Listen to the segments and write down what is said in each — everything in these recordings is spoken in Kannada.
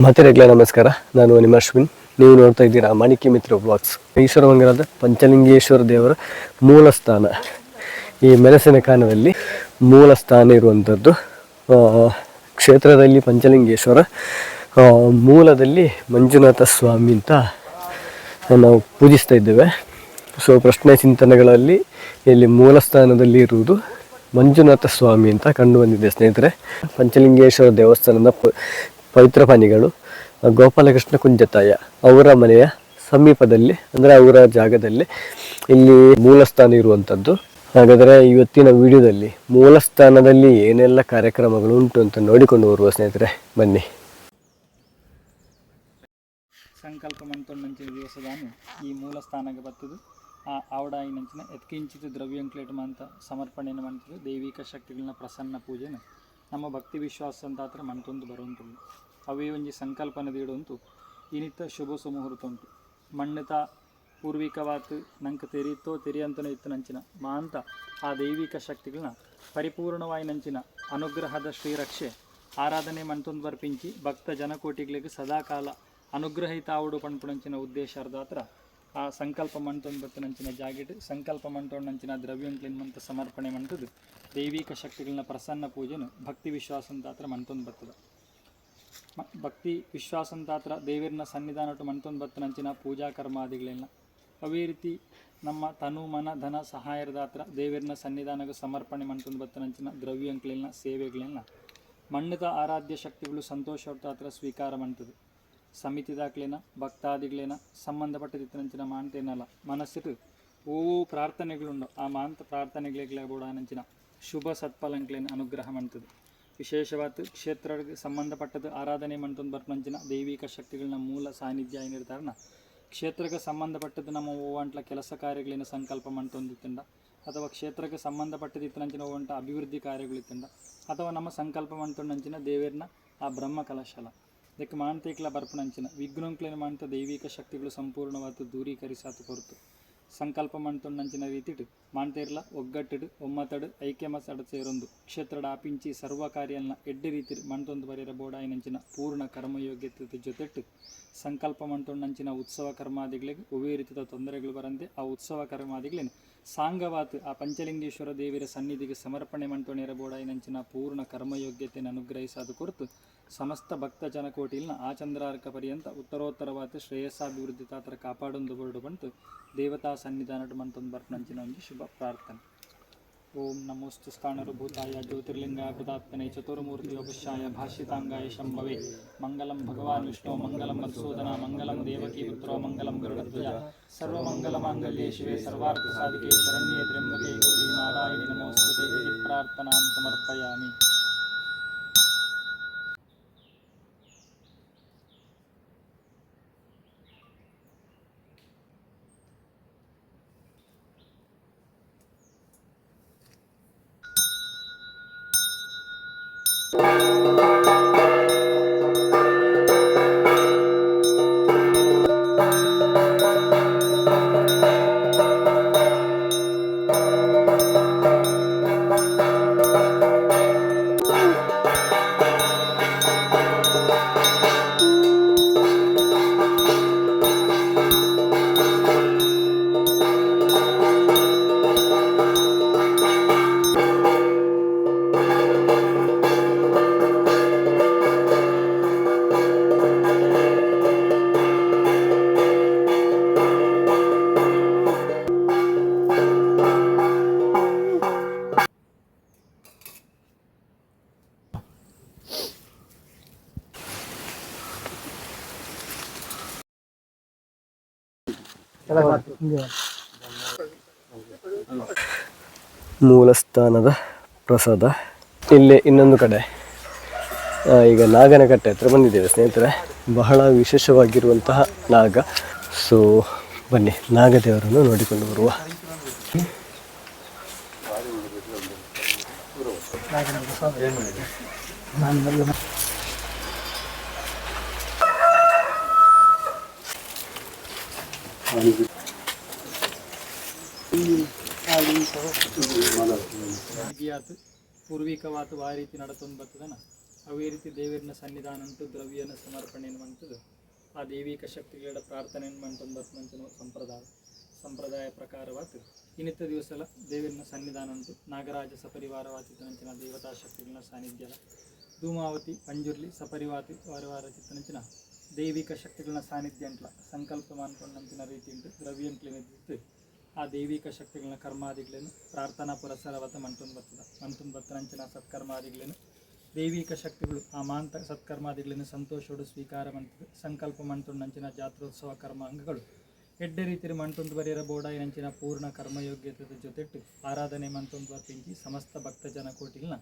ಮಾತಿರೆಗ್ಲ ನಮಸ್ಕಾರ. ನಾನು ನಿಮ್ಮ ಅಶ್ವಿನ್. ನೀವು ನೋಡ್ತಾ ಇದ್ದೀರಾ ಮಾಣಿಕ್ಯ ಮಿತ್ರ ಬ್ಲಾಗ್ಸ್ ಈಶ್ವರಮಂಗಲದ ಪಂಚಲಿಂಗೇಶ್ವರ ದೇವರ ಮೂಲ ಸ್ಥಾನ. ಈ ಮೆಣಸಿನಕಾನದಲ್ಲಿ ಮೂಲ ಸ್ಥಾನ ಇರುವಂಥದ್ದು ಕ್ಷೇತ್ರದಲ್ಲಿ ಪಂಚಲಿಂಗೇಶ್ವರ ಮೂಲದಲ್ಲಿ ಮಂಜುನಾಥ ಸ್ವಾಮಿ ಅಂತ ನಾವು ಪೂಜಿಸ್ತಾ ಇದ್ದೇವೆ. ಸೊ, ಪ್ರಶ್ನೆ ಚಿಂತನೆಗಳಲ್ಲಿ ಇಲ್ಲಿ ಮೂಲ ಸ್ಥಾನದಲ್ಲಿ ಇರುವುದು ಮಂಜುನಾಥ ಸ್ವಾಮಿ ಅಂತ ಕಂಡು ಬಂದಿದೆ ಸ್ನೇಹಿತರೆ. ಪಂಚಲಿಂಗೇಶ್ವರ ದೇವಸ್ಥಾನದ ಪವಿತ್ರ ಪಾನಿಗಳು, ಗೋಪಾಲಕೃಷ್ಣ ಕುಂಜತಾಯ ಅವರ ಮನೆಯ ಸಮೀಪದಲ್ಲಿ, ಅಂದರೆ ಅವರ ಜಾಗದಲ್ಲಿ ಇಲ್ಲಿ ಮೂಲ ಸ್ಥಾನ ಇರುವಂಥದ್ದು ಹಾಗಾದರೆ ಇವತ್ತಿನ ವಿಡಿಯೋದಲ್ಲಿ ಮೂಲ ಸ್ಥಾನದಲ್ಲಿ ಏನೆಲ್ಲ ಕಾರ್ಯಕ್ರಮಗಳು ಉಂಟು ಅಂತ ನೋಡಿಕೊಂಡು ಬರುವ ಸ್ನೇಹಿತರೆ, ಬನ್ನಿ. ಸಂಕಲ್ಪ ಮಂತೊಂದಂಚಿನ ದಿವಸದಾನು ಈ ಮೂಲ ಸ್ಥಾನಕ್ಕೆ ಬರ್ತದು. ಆ ಆವಡಾಯಿನಂಚಿನ ಎತ್ಕಿಂಚಿತ ದ್ರವ್ಯಂಕ್ಲೇಟ್ ಮಂತ ಸಮರ್ಪಣೆಯನ್ನು ಮಾಡ್ತದೆ. ದೈವಿಕ ಶಕ್ತಿಗಳನ್ನ ಪ್ರಸನ್ನ ಪೂಜೆನ. ನಮ್ಮ ಭಕ್ತಿ ವಿಶ್ವಾಸ ಅಂತಾತ್ರ ಮಂತೊಂದು ಬರುವಂತುಂಡು ಅವೇ ಒಂಜಿ ಸಂಕಲ್ಪನೆ ಇಡುವಂತು ಇನಿತ ಶುಭ ಸುಮುಹೂರ್ತ ಉಂಟು ಮಣ್ಣುತ ಪೂರ್ವಿಕವಾತ್ ನಂಗೆ ತೆರೀತೋ ತೆರಿಯಂತನೋ ಇತ್ತು ನಂಚಿನ. ಮಾಂತ ಆ ದೈವಿಕ ಶಕ್ತಿಗಳನ್ನ ಪರಿಪೂರ್ಣವಾಗಿ ನಂಚಿನ ಅನುಗ್ರಹದ ಶ್ರೀರಕ್ಷೆ ಆರಾಧನೆ ಮಂತೊಂದು ಬರ್ಪಿಂಚಿ ಭಕ್ತ ಜನಕೋಟಿಗಳಿಗೆ ಸದಾಕಾಲ ಅನುಗ್ರಹಿತ ಆವುಡು ಪಂಪುಣಂಚಿನ ಉದ್ದೇಶ ಅರ್ಧಾತ್ರ ಆ ಸಂಕಲ್ಪ ಮಂಟೊಂದು ಬತ್ತನಂಚಿನ ಜಾಗೆಟ್, ಸಂಕಲ್ಪ ಮಂಟೊಂಡಂಚಿನ ದ್ರವ್ಯಂಕ್ಲಿನ್ ಮಂತ ಸಮರ್ಪಣೆ ಮಂಟದು. ದೈವಿಕ ಶಕ್ತಿಗಳನ್ನ ಪ್ರಸನ್ನ ಪೂಜೆನು ಭಕ್ತಿ ವಿಶ್ವಾಸಂತಾತ್ರ ಮಂಟೊಂದು ಬರ್ತದ ಮ- ಭಕ್ತಿ ವಿಶ್ವಾಸಂತಾತ್ರ ದೇವಿರನ ಸನ್ನಿಧಾನಟು ಮಂತೊಂದು ಬತ್ತ ನಂಚಿನ ಪೂಜಾ ಕರ್ಮಾದಿಗಳೆಲ್ಲ ಅವೇ ರೀತಿ ನಮ್ಮ ತನು, ಮನ, ಧನ ಸಹಾಯದ ಹತ್ರ ದೇವರನ್ನ ಸನ್ನಿಧಾನಕ್ಕೆ ಸಮರ್ಪಣೆ ಮಂಟೊಂದು ಬತ್ತನಂಚಿನ ಕ್ಲಿನ್ನ ಸೇವೆಗಳೆಲ್ಲ ಮಣ್ಣದ ಆರಾಧ್ಯ ಶಕ್ತಿಗಳು ಸಂತೋಷ ಹತ್ರ ಸ್ವೀಕಾರ ಮಾಡ್ತದೆ ದಾಖಲೆನ, ಭಕ್ತಾದಿಗಳೇನ ಸಂಬಂಧಪಟ್ಟದಿತ್ತನಂಚಿನ ಮಾಂತೇನಲ್ಲ ಮನಸ್ಸಿಟ್ಟು ಓ ಪ್ರಾರ್ಥನೆಗಳುಂಡು. ಆ ಮಾಂತ ಪ್ರಾರ್ಥನೆಗಳಿಗೆ ಬೂಡಾನಂಚಿನ ಶುಭ ಸತ್ಫಲಂಕ್ಲೇನ ಅನುಗ್ರಹ ಮಾಡ್ತದೆ ವಿಶೇಷವಾದ ಕ್ಷೇತ್ರಕ್ಕೆ ಸಂಬಂಧಪಟ್ಟದ್ದು ಆರಾಧನೆ ಮಂಟೊಂದು ಬರ್ಪಂಚಿನ ದೈವಿಕ ಶಕ್ತಿಗಳನ್ನ ಮೂಲ ಸಾನ್ನಿಧ್ಯ ಏನಿರ್ತಾರನ, ಕ್ಷೇತ್ರಕ್ಕೆ ಸಂಬಂಧಪಟ್ಟದ್ದು ನಮ್ಮ ಓವಂಟ್ಲ ಕೆಲಸ ಕಾರ್ಯಗಳಿನ ಸಂಕಲ್ಪ ಮಂಟೊಂದಿತ್ತಂಡ ಅಥವಾ ಕ್ಷೇತ್ರಕ್ಕೆ ಸಂಬಂಧಪಟ್ಟದಿತ್ತನಂಚಿನ ಓವಂಟ ಅಭಿವೃದ್ಧಿ ಕಾರ್ಯಗಳಿತ್ತಂಡ ಅಥವಾ ನಮ್ಮ ಸಂಕಲ್ಪ ಮಂಟೊಂಡಂಚಿನ ದೇವೇರನ್ನ ಆ ಬ್ರಹ್ಮ ಕಲಶಲ. ಇದಕ್ಕೆ ಮಾಂತೇಕ್ಲ ಬರ್ಪಣಂಚಿನ ವಿಘ್ನಂಕ್ಲೇನ ಮಾಂತ ದೈವಿಕ ಶಕ್ತಿಗಳು ಸಂಪೂರ್ಣವಾದ ದೂರೀಕರಿಸಾತ ಹೊರತು. ಸಂಕಲ್ಪ ಮಂಟೊಂಡಂಚಿನ ರೀತಿಟ್ ಮಾಂತೇರ್ಲ ಒಗ್ಗಟ್ಟಿಡು, ಒಮ್ಮತಡು ಐಕ್ಯಮಸಡ ಸೇರೊಂದು ಕ್ಷೇತ್ರಡ ಆಪಿಂಚಿ ಸರ್ವ ಕಾರ್ಯಲ್ನ ಎಡ್ಡೆ ರೀತಿ ಮಂತೊಂದು ಬರೆಯರ ಬೋಡಾಯಿನಂಚಿನ ಪೂರ್ಣ ಕರ್ಮಯೋಗ್ಯತೆ ಜೊತೆಟ್ಟು, ಸಂಕಲ್ಪ ಮಂತೊಂಡಂಚಿನ ಉತ್ಸವ ಕರ್ಮಾದಿಗಳಿಗೆ ಉಭಯ ರೀತಿಯ ತೊಂದರೆಗಳು ಬರಂತೆ ಆ ಉತ್ಸವ ಕರ್ಮಾದಿಗಳೇನು ಸಾಂಗವಾತ್ ಆ ಪಂಚಲಿಂಗೇಶ್ವರ ದೇವಿಯ ಸನ್ನಿಧಿಗೆ ಸಮರ್ಪಣೆ ಮಂಟೋಣಿರ ಬೋಡಾಯಿನಂಚಿನ ಪೂರ್ಣ ಕರ್ಮಯೋಗ್ಯತೆಯನ್ನು ಅನುಗ್ರಹಿಸಾದ ಕುರಿತು ಸಮಸ್ತ ಭಕ್ತ ಜನಕೋಟಿಲ್ನ ಆ ಚಂದ್ರಾರ್ಕ ಪರ್ಯಂತ ಉತ್ತರೋತ್ತರವಾದ ಶ್ರೇಯಸ್ಸಾಭಿವೃದ್ಧಿ ತಾತರ ಕಾಪಾಡೊಂದು ಬೋರ್ಡು ಬಂತು ದೇವತಾ ಸನ್ನಿಧಾನ ಮಂತೊಂದು ಬರ್ಪಣಂಚಿನ ಒಂದು ಶುಭ ಪ್ರಾರ್ಥನೆ. ಓಂ ನಮೋಸ್ತು ಸ್ಥಾನರುಭೂತಾಯ ಜ್ಯೋತಿರ್ಲಿಂಗಾಯ ಪದಾತ್ಮನೆ ಚತುರ್ಮೂರ್ತಿ ಯೋಗಶಾಯ ಭಾಷಿತಾಂಗಾಯ ಶಂಭವೆ. ಮಂಗಲಂ ಭಗವಾನ್ ವಿಷ್ಣು, ಮಂಗಲಂ ಮಧುಸೂದನ, ಮಂಗಲಂ ದೇವಕಿ ಪುತ್ರೋ, ಮಂಗಲಂ ಗರುಡಧ್ವಜ. ಸರ್ವಮಂಗಲ ಶಿವೇ ಸರ್ವಾರ್ಥ ಸಾಧಿಕೆ ಶರಣ್ಯೇ ತ್ರ್ಯಂಬಕೆ ಗೌರಿ ನಾರಾಯಣಿ ನಮೋಸ್ತುತೆ. ಪ್ರಾರ್ಥನಾಂ ಸಮರ್ಪಯಾಮಿ. ಮೂಲ ಸ್ಥಾನದ ಪ್ರಸಾದ. ಇಲ್ಲಿ ಇನ್ನೊಂದು ಕಡೆ. ಈಗ ನಾಗನಕಟ್ಟೆ ಹತ್ರ ಬಂದಿದ್ದೇವೆ ಸ್ನೇಹಿತರೆ. ಬಹಳ ವಿಶೇಷವಾಗಿರುವಂತಹ ನಾಗ. ಸೊ ಬನ್ನಿ, ನಾಗದೇವರನ್ನು ನೋಡಿಕೊಂಡು ಬರುವ. ವಿಧಿಯಾತ್ ಪೂರ್ವಿಕವಾತು ಆ ರೀತಿ ನಡತೊಂದು ಬರ್ತದನ? ಅವೇ ರೀತಿ ದೇವರಿನ ಸನ್ನಿಧಾನ ಉಂಟು ದ್ರವ್ಯನ ಸಮರ್ಪಣೆ ಎನ್ನುವಂಥದ್ದು. ಆ ದೈವಿಕ ಶಕ್ತಿಗಳ ಪ್ರಾರ್ಥನೆ ಎನ್ನುವಂಥದ್ದು ಬರ್ತದಂತ ಸಂಪ್ರದಾಯ ಸಂಪ್ರದಾಯ ಪ್ರಕಾರವಾತು. ಇನ್ನಿತ್ತ ದಿವಸ ಎಲ್ಲ ದೇವರಿನ ಸನ್ನಿಧಾನ ಉಂಟು ನಾಗರಾಜ ಸಪರಿವಾರವಾತಿತನಂಚಿನ ದೇವತಾ ಶಕ್ತಿಗಳ ಸಾನ್ನಿಧ್ಯ ಧೂಮಾವತಿ, ಅಂಜುರ್ಲಿ, ಸಪರಿವಾತಿ ವಾರವಾರ ಚಿತ್ತನಂಚಿನ ದೈವಿಕ ಶಕ್ತಿಗಳ ಸಾನ್ನಿಧ್ಯ ಅಂತ ಸಂಕಲ್ಪ ಮಾಡ್ಕೊಂಡಂತಿನ ರೀತಿ ಉಂಟು ದ್ರವ್ಯಂಕ್ಲಿನಿದ್ದು ಆ ದೈವಿಕ ಶಕ್ತಿಗಳನ್ನ ಕರ್ಮಾದಿಗಳೇನು? ಪ್ರಾರ್ಥನಾ ಪುರಸರವತ ಮಂಟುನ್ ಬರ್ತದ. ಮಂಟುನ್ ಬತ್ತನಂಚಿನ ಸತ್ಕರ್ಮಾದಿಗಳೇನು? ದೈವಿಕ ಶಕ್ತಿಗಳು ಆ ಮಾಂತ ಸತ್ಕರ್ಮಾದಿಗಳನ್ನು ಸಂತೋಷೋಡು ಸ್ವೀಕಾರ ಮಂತದ್ದು ಸಂಕಲ್ಪ ಮಂಟುನ್ನಂಚಿನ ಜಾತ್ರೋತ್ಸವ ಕರ್ಮಾಂಗಗಳು ಎಡ್ಡೆ ರೀತಿಯಲ್ಲಿ ಮಂಟೊಂದು ಬರೆಯರ ಬೋಡಾಯಿನಂಚಿನ ಪೂರ್ಣ ಕರ್ಮಯೋಗ್ಯತೆ ಜೊತೆಟ್ಟು ಆರಾಧನೆ ಮಂತೊಂದು ಪಿಂಚಿ ಸಮಸ್ತ ಭಕ್ತ ಜನ ಕೋಟಿಲ್ನ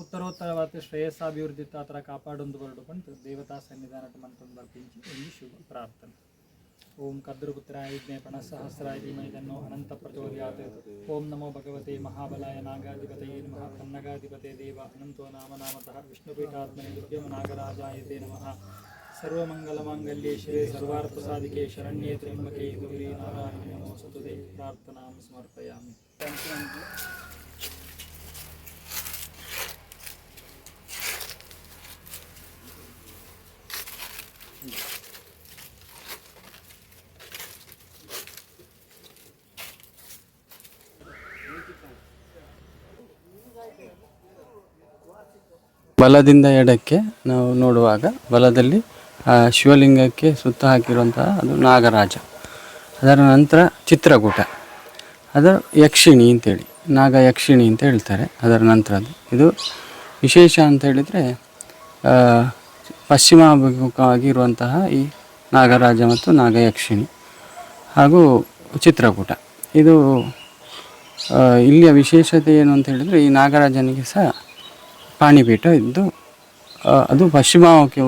ಉತ್ತರೋತ್ತರವಾದ ಶ್ರೇಯಸ್ಸಾಭಿವೃದ್ಧಿ ತಾತರ ಕಾಪಾಡೊಂದು ಬರಡು ಬಂತು ದೇವತಾ ಸನ್ನಿಧಾನ ಮಂತೊಂದು ಪಿಂಚಿ ಒಂದು ಶುಭ ಪ್ರಾರ್ಥನೆ. ಓಂ ಕದ್ರುಪುತ್ರಾಯ ವಿಘ್ನೇ ಸಹಸ್ರಾಯ ಇದನ್ನು ಅನಂತ ಪ್ರಚೋದಯಾತ್. ಓಂ ನಮೋ ಭಗವತೆ ಮಹಾಬಲಾಯ ನಾಗಾಧಿಪತಯೇ ನಮಃ. ಕನ್ನಗಾಧಿಪತೆ ದೇವ. ಅನಂತೋ ನಾಮ ನಾಮತಃ. ವಿಷ್ಣುಪೀಠಾತ್ಮನೆ ದುರ್ಗಮ ನಾಗರಾಜಾಯತೆ ನಮಃ. ಸರ್ವಮಂಗಲಮಾಂಗಲ್ಯೇ ಶಿವೆ ಸರ್ವಾರ್ಥಸಾಧಿಕೆ ಶರಣ್ಯೇ ತ್ರ್ಯಂಬಕೆ ಗೌರಿ ನಾರಾಯಣ ನಮೋಸ್ತುತೆ ಪ್ರಾರ್ಥನಾಂ ಸಮರ್ಪಯಾಮಿ. ಬಲದಿಂದ ಎಡಕ್ಕೆ ನಾವು ನೋಡುವಾಗ ಬಲದಲ್ಲಿ, ಆ, ಶಿವಲಿಂಗಕ್ಕೆ ಸುತ್ತ ಹಾಕಿರುವಂತಹ ಅದು ನಾಗರಾಜ. ಅದರ ನಂತರ ಚಿತ್ರಕೂಟ. ಅದು ಯಕ್ಷಿಣಿ ಅಂತೇಳಿ, ನಾಗ ಯಕ್ಷಿಣಿ ಅಂತ ಹೇಳ್ತಾರೆ ಅದರ ನಂತರದ್ದು ಇದು ವಿಶೇಷ ಅಂತ ಹೇಳಿದರೆ ಪಶ್ಚಿಮಾಭಿಮುಖವಾಗಿ ಇರುವಂತಹ ಈ ನಾಗರಾಜ ಮತ್ತು ನಾಗಯಕ್ಷಿಣಿ ಹಾಗೂ ಚಿತ್ರಕೂಟ. ಇದು ಇಲ್ಲಿಯ ವಿಶೇಷತೆ ಏನು ಅಂತ ಹೇಳಿದರೆ, ಈ ನಾಗರಾಜನಿಗೆ ಸಹ ಪಾಣಿಪೀಠ ಇದ್ದು ಅದು ಪಶ್ಚಿಮಕ್ಕೆ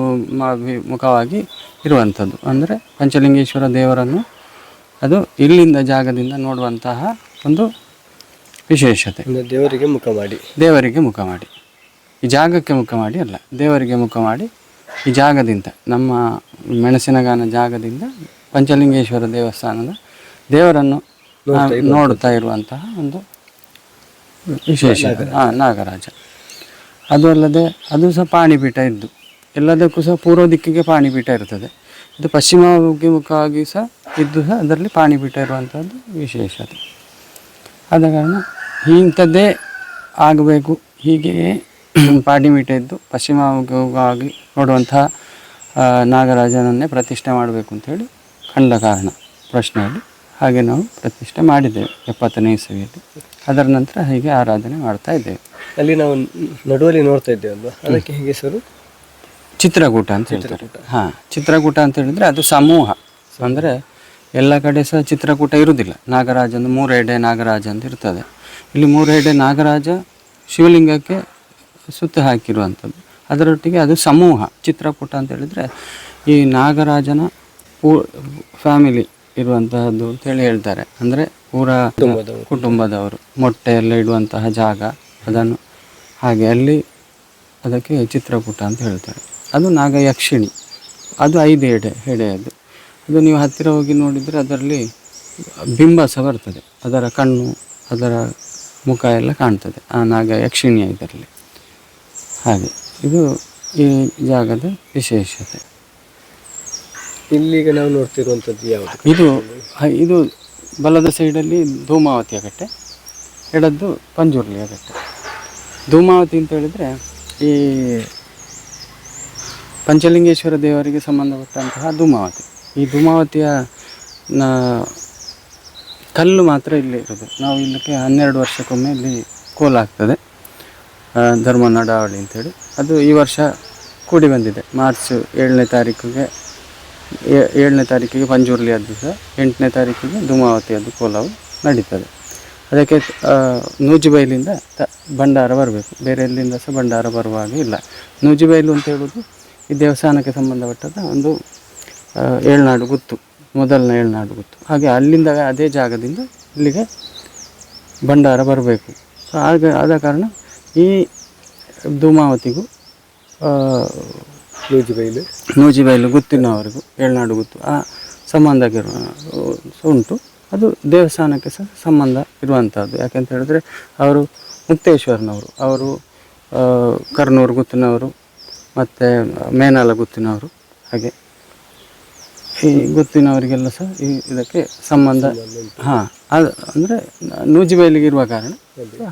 ಮುಖವಾಗಿ ಇರುವಂಥದ್ದು. ಅಂದರೆ ಪಂಚಲಿಂಗೇಶ್ವರ ದೇವರನ್ನು ಅದು ಇಲ್ಲಿಂದ ಜಾಗದಿಂದ ನೋಡುವಂತಹ ಒಂದು ವಿಶೇಷತೆ. ದೇವರಿಗೆ ಮುಖ ಮಾಡಿ. ದೇವರಿಗೆ ಮುಖ ಮಾಡಿ. ಈ ಜಾಗಕ್ಕೆ ಮುಖ ಮಾಡಿ ಅಲ್ಲ ದೇವರಿಗೆ ಮುಖ ಮಾಡಿ ಈ ಜಾಗದಿಂದ ನಮ್ಮ ಮೆಣಸಿನಗಾನ ಜಾಗದಿಂದ ಪಂಚಲಿಂಗೇಶ್ವರ ದೇವಸ್ಥಾನದ ದೇವರನ್ನು ನೋಡ್ತಾ ನೋಡುತ್ತಾ ಇರುವಂತಹ ಒಂದು ವಿಶೇಷ ಹಾಂ ನಾಗರಾಜ. ಅದು ಅಲ್ಲದೆ ಅದು ಸಹ ಪಾಣಿಪೀಠ ಇದ್ದು. ಎಲ್ಲದಕ್ಕೂ ಸಹ ಪೂರ್ವ ದಿಕ್ಕಿಗೆ ಪಾಣಿಪೀಠ ಇರ್ತದೆ. ಇದು ಪಶ್ಚಿಮಾಭಿಮುಖವಾಗಿ ಸಹ ಇದ್ದು ಸಹ ಅದರಲ್ಲಿ ಪಾಣಿಪೀಠ ಇರುವಂಥದ್ದು ವಿಶೇಷತೆ ಆದ ಕಾರಣ ಇಂಥದ್ದೇ ಆಗಬೇಕು. ಹೀಗೆ ಪಾಣಿಪೀಠ ಇದ್ದು ಪಶ್ಚಿಮಾಭಿಮುಖವಾಗಿ ನೋಡುವಂತಹ ನಾಗರಾಜನನ್ನೇ ಪ್ರತಿಷ್ಠೆ ಮಾಡಬೇಕು ಅಂತೇಳಿ ಕಂಡ ಕಾರಣ ಪ್ರಶ್ನೆಯಲ್ಲಿ ಹಾಗೆ ನಾವು ಪ್ರತಿಷ್ಠೆ ಮಾಡಿದ್ದೇವೆ ಎಪ್ಪತ್ತನೇ ಇಸವಿಯಲ್ಲಿ. ಅದರ ನಂತರ ಹೀಗೆ ಆರಾಧನೆ ಮಾಡ್ತಾ ಇದ್ದೇವೆ. ಅಲ್ಲಿ ನಾವು ನಡುವಲ್ಲಿ ನೋಡ್ತಾ ಇದ್ದೇವಲ್ವಾ ಅದಕ್ಕೆ ಹೇಗೆ ಹೆಸರು ಚಿತ್ರಕೂಟ ಅಂತ ಹೇಳ್ತಾರೆ. ಹಾಂ ಚಿತ್ರಕೂಟ ಅಂತ ಹೇಳಿದ್ರೆ ಅದು ಸಮೂಹ. ಅಂದರೆ ಎಲ್ಲ ಕಡೆ ಸಹ ಚಿತ್ರಕೂಟ ಇರುವುದಿಲ್ಲ. ನಾಗರಾಜ ಒಂದು ಮೂರೆಡೆ ನಾಗರಾಜ ಅಂತ ಇರ್ತದೆ. ಇಲ್ಲಿ ಮೂರೆಡೆ ನಾಗರಾಜ ಶಿವಲಿಂಗಕ್ಕೆ ಸುತ್ತ ಹಾಕಿರುವಂಥದ್ದು. ಅದರೊಟ್ಟಿಗೆ ಅದು ಸಮೂಹ ಚಿತ್ರಕೂಟ ಅಂತ ಹೇಳಿದರೆ ಈ ನಾಗರಾಜನ ಪೂ ಫ್ಯಾಮಿಲಿ ಇರುವಂತಹದ್ದು ಅಂತೇಳಿ ಹೇಳ್ತಾರೆ. ಅಂದರೆ ಪೂರ ಕುಟುಂಬದವರು. ಮೊಟ್ಟೆ ಎಲ್ಲ ಇಡುವಂತಹ ಜಾಗ. ಅದನ್ನು ಹಾಗೆ ಅಲ್ಲಿ ಅದಕ್ಕೆ ಚಿತ್ರಕೂಟ ಅಂತ ಹೇಳ್ತಾರೆ. ಅದು ನಾಗಯಕ್ಷಿಣಿ. ಅದು ಐದು ಎಡೆ ಹೆಡೆಯದು ಅದು ನೀವು ಹತ್ತಿರ ಹೋಗಿ ನೋಡಿದರೆ ಅದರಲ್ಲಿ ಬಿಂಬ ಸಹ ಬರ್ತದೆ. ಅದರ ಕಣ್ಣು ಅದರ ಮುಖ ಎಲ್ಲ ಕಾಣ್ತದೆ. ಆ ನಾಗ ಯಕ್ಷಿಣಿಯ ಇದರಲ್ಲಿ. ಹಾಗೆ. ಇದು ಈ ಜಾಗದ ವಿಶೇಷತೆ. ಇಲ್ಲಿಗೆ ನಾವು ನೋಡ್ತಿರುವಂಥದ್ದು ಯಾವುದು? ಇದು ಇದು ಬಲದ ಸೈಡಲ್ಲಿ ಧೂಮಾವತಿಯ ಕಟ್ಟೆ ಎಡದ್ದು ಪಂಜುರ್ಲಿಯ ಕಟ್ಟೆ. ಧೂಮಾವತಿ ಅಂತ ಹೇಳಿದರೆ ಈ ಪಂಚಲಿಂಗೇಶ್ವರ ದೇವರಿಗೆ ಸಂಬಂಧಪಟ್ಟಂತಹ ಧೂಮಾವತಿ. ಈ ಧೂಮಾವತಿಯ ಕಲ್ಲು ಮಾತ್ರ ಇಲ್ಲಿ ಇರೋದು. ನಾವು ಇಲ್ಲಕ್ಕೆ ಹನ್ನೆರಡು ವರ್ಷಕ್ಕೊಮ್ಮೆ ಇಲ್ಲಿ ಕೋಲಾಗ್ತದೆ ಧರ್ಮ ನಡಾವಳಿ ಅಂತೇಳಿ ಅದು ಈ ವರ್ಷ ಕೂಡಿ ಬಂದಿದೆ. ಮಾರ್ಚ್ ಏಳನೇ ತಾರೀಕಿಗೆ ಏಳನೇ ತಾರೀಕಿಗೆ ಪಂಜುರ್ಲಿ ಸಹ, ಎಂಟನೇ ತಾರೀಕಿಗೆ ಧೂಮಾವತಿಯದ್ದು ಕೋಲವು ನಡೀತದೆ. ಅದಕ್ಕೆ ನೂಜಿಬೈಲಿಂದ ತ ಭಂಡಾರ ಬರಬೇಕು. ಬೇರೆ ಎಲ್ಲಿಂದ ಸಹ ಭಂಡಾರ ಬರುವ ಹಾಗೆ ಇಲ್ಲ. ನೂಜಿಬೈಲು ಅಂತ ಹೇಳೋದು ಈ ದೇವಸ್ಥಾನಕ್ಕೆ ಸಂಬಂಧಪಟ್ಟದ ಒಂದು ಏಳ್ನಾಡು ಗುತ್ತು ಮೊದಲನೇ ಏಳ್ನಾಡು ಗುತ್ತು. ಹಾಗೆ ಅಲ್ಲಿಂದ ಅದೇ ಜಾಗದಿಂದ ಇಲ್ಲಿಗೆ ಭಂಡಾರ ಬರಬೇಕು. ಸೊ ಆಗ ಆದ ಕಾರಣ ಈ ಧೂಮಾವತಿಗೂ ನೂಜಿಬೈಲು. ನೂಜಿಬೈಲು ಗುತ್ತಿನವರೆಗೂ ಏಳ್ನಾಡು ಗುತ್ತು ಆ ಇರುವ- ಉಂಟು. ಅದು ದೇವಸ್ಥಾನಕ್ಕೆ ಸಹ ಸಂಬಂಧ ಇರುವಂಥದ್ದು ಯಾಕೆಂತ ಹೇಳಿದ್ರೆ ಅವರು ಮುಕ್ತೇಶ್ವರನವರು ಅವರು ಕರ್ನೂರು ಗುತ್ತಿನವರು ಮತ್ತು ಮೇನಾಲ ಗುತ್ತಿನವರು ಹಾಗೆ ಈ ಗುತ್ತಿನವರಿಗೆಲ್ಲ ಸಹ ಈ ಇದಕ್ಕೆ ಸಂಬಂಧ ಹಾಂ ಅದು ಅಂದರೆ ನೂಜಿಬೈಲಿಗೆ ಇರುವ ಕಾರಣ.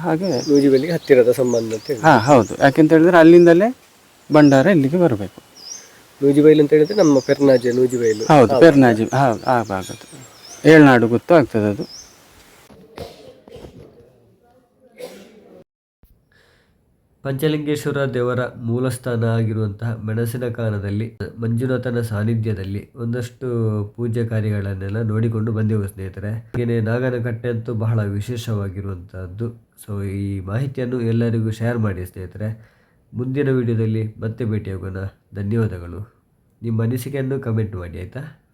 ಹಾಗೆ ನೂಜಿಬೈಲಿಗೆ ಹತ್ತಿರದ ಸಂಬಂಧ ಅಂತ ಹಾಂ ಹೌದು. ಯಾಕೆಂತ ಹೇಳಿದ್ರೆ ಅಲ್ಲಿಂದಲೇ ಭಂಡಾರ ಇಲ್ಲಿಗೆ ಬರಬೇಕು. ನೂಜಿಬೈಲು ಅಂತ ಹೇಳಿದ್ರೆ ನಮ್ಮ ಪೆರ್ನಾಜೆ ನೂಜಿಬೈಲು. ಹೌದು ಪೆರ್ನಾಜಿ ಹೌದು ಆ ಭಾಗದ್ದು. ಏಳ್ನಾಡು ಗೊತ್ತು ಆಗ್ತದೆ ಅದು. ಪಂಚಲಿಂಗೇಶ್ವರ ದೇವರ ಮೂಲಸ್ಥಾನ ಆಗಿರುವಂತಹ ಮೆಣಸಿನಕಾನದಲ್ಲಿ ಮಂಜುನಾಥನ ಸಾನ್ನಿಧ್ಯದಲ್ಲಿ ಒಂದಷ್ಟು ಪೂಜೆ ಕಾರ್ಯಗಳನ್ನೆಲ್ಲ ನೋಡಿಕೊಂಡು ಬಂದೆವು ಸ್ನೇಹಿತರೆ. ಹಾಗೆಯೇ ನಾಗನಕಟ್ಟೆ ಅಂತೂ ಬಹಳ ವಿಶೇಷವಾಗಿರುವಂತಹದ್ದು. ಸೊ ಈ ಮಾಹಿತಿಯನ್ನು ಎಲ್ಲರಿಗೂ ಶೇರ್ ಮಾಡಿ ಸ್ನೇಹಿತರೆ. ಮುಂದಿನ ವಿಡಿಯೋದಲ್ಲಿ ಮತ್ತೆ ಭೇಟಿಯಾಗೋಣ. ಧನ್ಯವಾದಗಳು. ನಿಮ್ಮ ಅನಿಸಿಕೆಯನ್ನು ಕಮೆಂಟ್ ಮಾಡಿ, ಆಯಿತಾ?